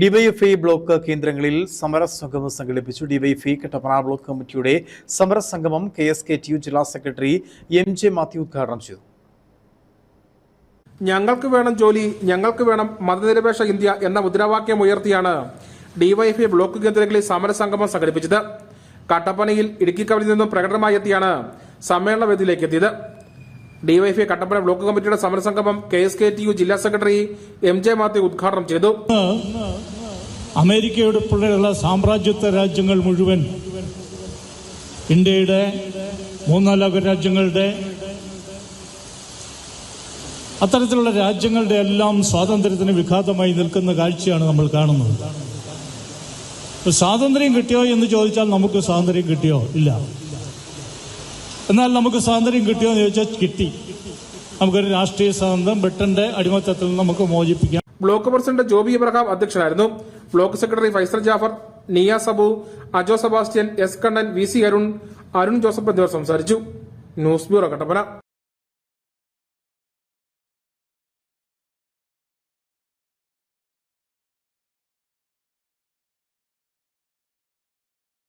DYFI block കേന്ദ്രങ്ങളിൽ സമരസംഗമം സംഘടിപ്പിച്ചു. DYFI Kattappana block കമ്മിറ്റിയുടെ സമരസംഗമം K S K T U ജില്ലാ സെക്രട്ടറി എം ജെ മാത്യു ഉദ്ഘാടനം ചെയ്തു. ഞങ്ങൾക്ക് വേണം ജോലി ഞങ്ങൾക്ക് വേണം മതനിരപേക്ഷ ഇന്ത്യ എന്ന മുദ്രാവാക്യം ഉയർത്തിയാണ് ഡിവൈഎഫ്ഐ ബ്ലോക്ക് കേന്ദ്രങ്ങളിൽ സമരസംഗമം സംഘടിപ്പിച്ചത്. കട്ടപ്പനയിൽ ഇടുക്കി കവലിൽ നിന്നും പ്രകടനമായി എത്തിയാണ് സമ്മേളന വേദിയിലേക്ക് എത്തിയത്. ഡിവൈഎഫ്ഐ കട്ടപ്പന ബ്ലോക്ക് കമ്മിറ്റിയുടെ സമരസംഗമം K S K T U ജില്ലാ സെക്രട്ടറി എം ജെ മാത്യു ഉദ്ഘാടനം ചെയ്തു. അമേരിക്കയുടെ ഉൾപ്പെടെയുള്ള സാമ്രാജ്യത്വ രാജ്യങ്ങൾ മുഴുവൻ ഇന്ത്യയുടെ മൂന്നാലോക രാജ്യങ്ങളുടെ അത്തരത്തിലുള്ള രാജ്യങ്ങളുടെ എല്ലാം സ്വാതന്ത്ര്യത്തിന് വിഘാതമായി നിൽക്കുന്ന കാഴ്ചയാണ് നമ്മൾ കാണുന്നത്. സ്വാതന്ത്ര്യം കിട്ടിയോ എന്ന് ചോദിച്ചാൽ നമുക്ക് സ്വാതന്ത്ര്യം കിട്ടിയോ? ഇല്ല. എന്നാൽ നമുക്ക് സ്വാതന്ത്ര്യം കിട്ടിയോ എന്ന് ചോദിച്ചാൽ കിട്ടി. നമുക്കൊരു രാഷ്ട്രീയ സ്വാതന്ത്ര്യം ബ്രിട്ടന്റെ അടിമത്തത്തിൽ നമുക്ക് മോചിപ്പിക്കാം. ബ്ലോക്ക് പ്രസിഡന്റ് ജോബി ഇബ്രഹാം അധ്യക്ഷനായിരുന്നു. Block secretary Faisal Jafar Niya Sabu Ajo Sebastian S Kannan V C Arun Arun Joseph എന്നിവർ സംസാരിച്ചു. News bureau Kattappana.